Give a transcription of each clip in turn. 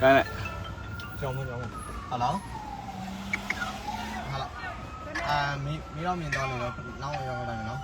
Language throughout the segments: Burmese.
ကိုင်းလိုက်ကြောင်မကြောင်မဟယ်လိုဟယ်လိုအာမီမီတော့မြင်တော့လေတော့နောက်ရောက်တော့မယ်နော်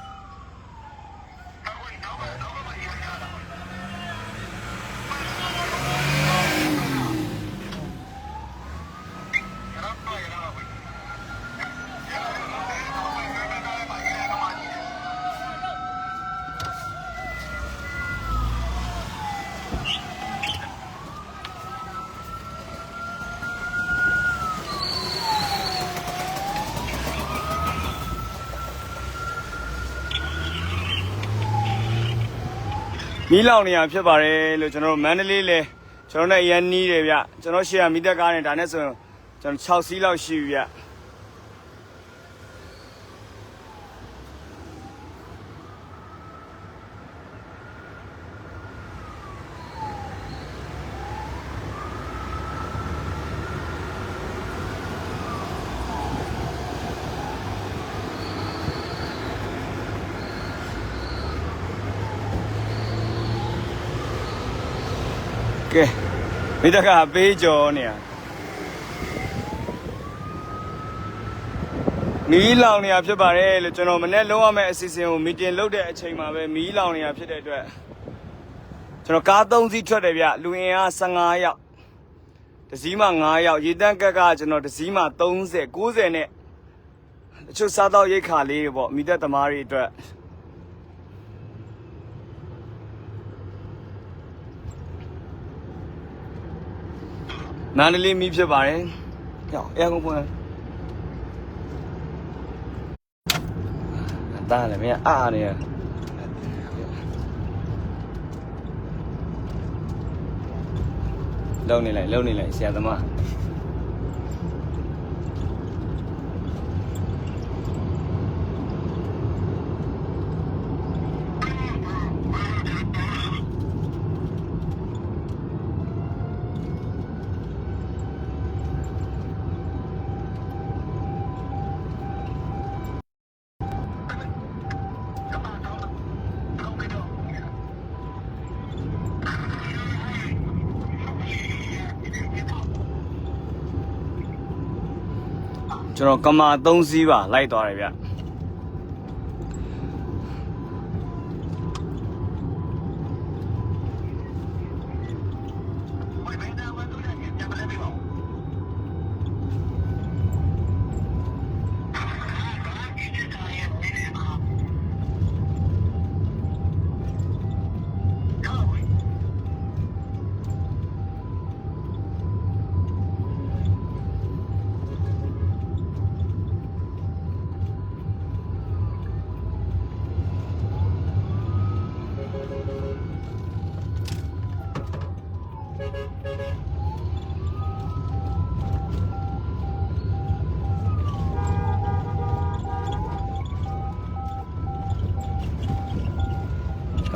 မီးလောင်နေရဖြစ်ပါတယ်လို့ကျွန်တော်တို့မန္တလေးလဲကျွန်တော်နဲ့အရန်နီးတယ်ဗျကျွန်တော်ရှေ့ကမီးတက်ကားနဲ့ဒါနဲ့ဆိုရင်ကျွန်တော်6စီးလောက်ရှိပြီဗျ ကဲမိတကပေးကြောနေရမီးလောင်နေရဖြစ်ပါတယ်လို့ကျွန်တော်မနေ့လုံးဝမဲ့အစီအစဉ်ကိုမီတင်လုပ်တဲ့အချိန်မှာပဲမီးလောင်နေရဖြစ်တဲ့အတွက်ကျွန်တော်ကား၃စီးထွက်တယ်ဗျလူအင်အား15ယောက်တစ်စီးမှ9ယောက်ရေတန်းကက်ကကျွန်တော်တစ်စီးမှ30 90နဲ့တချို့စားတော့ရိတ်ခါလေးတွေပေါ့မိသက်သမားတွေအတွက် မန္တလေးမီးဖြစ်ပါတယ်။ကြောက်အဲကုန်ဖွင့်။တားလည်းမင်းအားနေရ။လုံနေလိုက်လုံနေလိုက်ဆရာသမား ကျွန်တော်ကမာ3စီးပါလိုက်သွားတယ်ဗျ။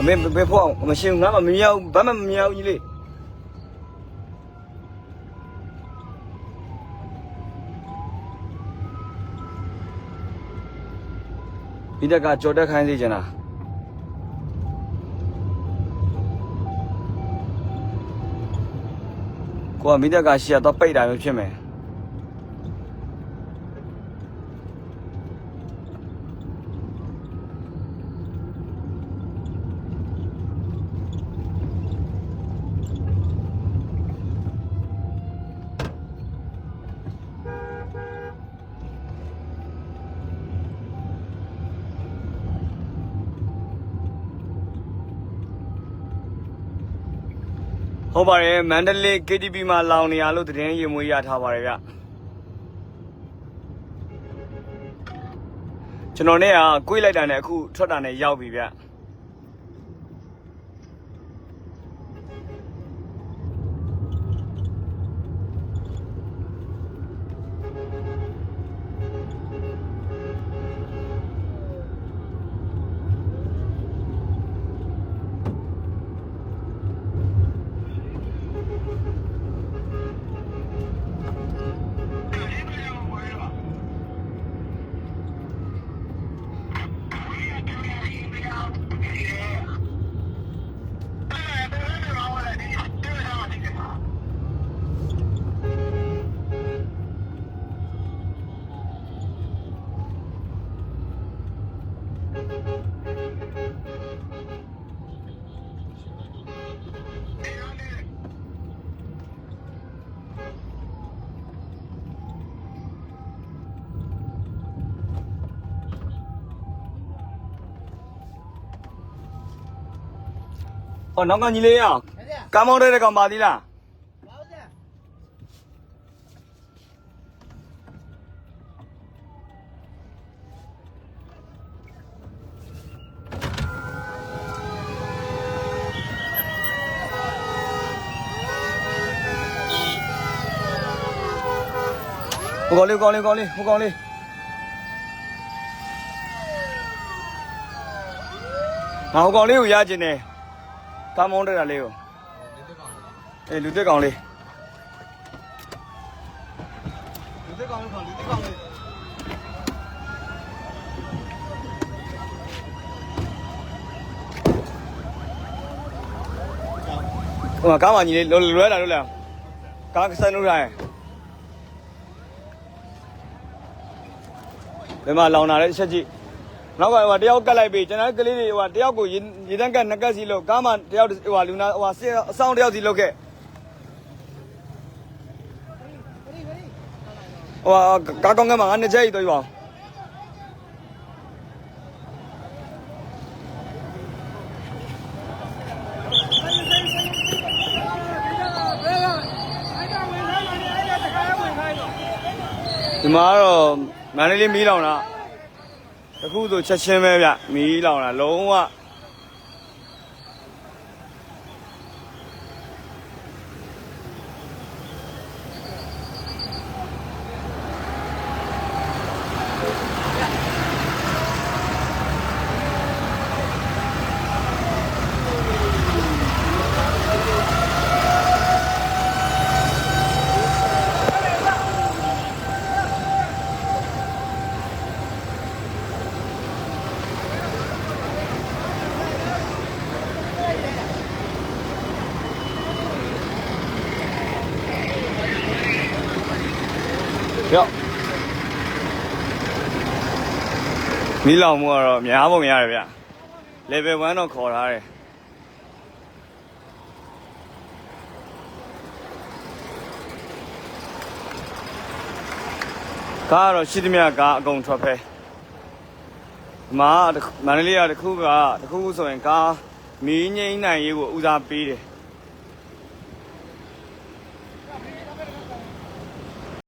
မေဘယ်ဖို့မရှင်းငါမမမြောက်ဘာမှမမြောက်ကြီးလေဒီတက်ကကြော်တက်ခိုင်းစေချင်တာကိုကမိတက်ကရှီရတော့ပိတ်တာမျိုးဖြစ်မယ် ဟုတ်ပါတယ်မန္တလေး KTV မှာလောင်နေရလို့သတင်းရေမွေးရထားပါတယ်ဗျကျွန်တော်နဲ့ကကိုွေးလိုက်တာနဲ့အခုထွက်တာနဲ့ရောက်ပြီဗျ ဟောနောက်ကညီလေးရအောင်ကားမောင်းတဲ့ကောင်ပါသေးလားဟိုကောင်လေးဟိုကောင်လေးဟိုကောင်လေးဟိုကောင်လေးငါဟိုကောင်လေးကိုရကျင်တယ် ကားမောင်းတဲ့တာလေးကိုအေးလူတက်ကောင်လေးလူတက်ကောင်လေးခေါ်လူတက်ကောင်လေးဟိုမှာကားမှညီလေးလွယ်လွယ်လာလို့လားကားဆက်လို့ရတယ်ဘယ်မှာလောင်လာလဲချက်ကြည့် နောက်ကဟိုတယောက်ကတ်လိုက်ပြီကျွန်တော်ကလေးတွေဟိုတယောက်ကိုရေရေတန်းကတ်နှစ်ကတ်စီလို့ကားမှတယောက်ဟိုလူနာဟိုအဆောင်တယောက်စီလောက်ခဲ့ဟိုကားကောင်းကမှငါနှစ်ချက်ကြီးတော့ယူအောင်ဒီမှာကတော့မန္တလေးမီးလောင်တာ တခုဆိုချက်ချင်းပဲဗျမီးလောင်တာလုံးဝ ရော့မီးလောင်မှုကတော့များပုံရတယ်ဗျ level 1တော့ခေါ်ထားတယ်ကားကတော့ရှိသမျှကားအကုန်ထွက်ဖဲဒီမှာတစ်ခုမန္တလေးကတစ်ခုကတစ်ခုခုဆိုရင်ကားမီးငိမ့်နိုင်ရေးကိုဦးစားပေးတယ်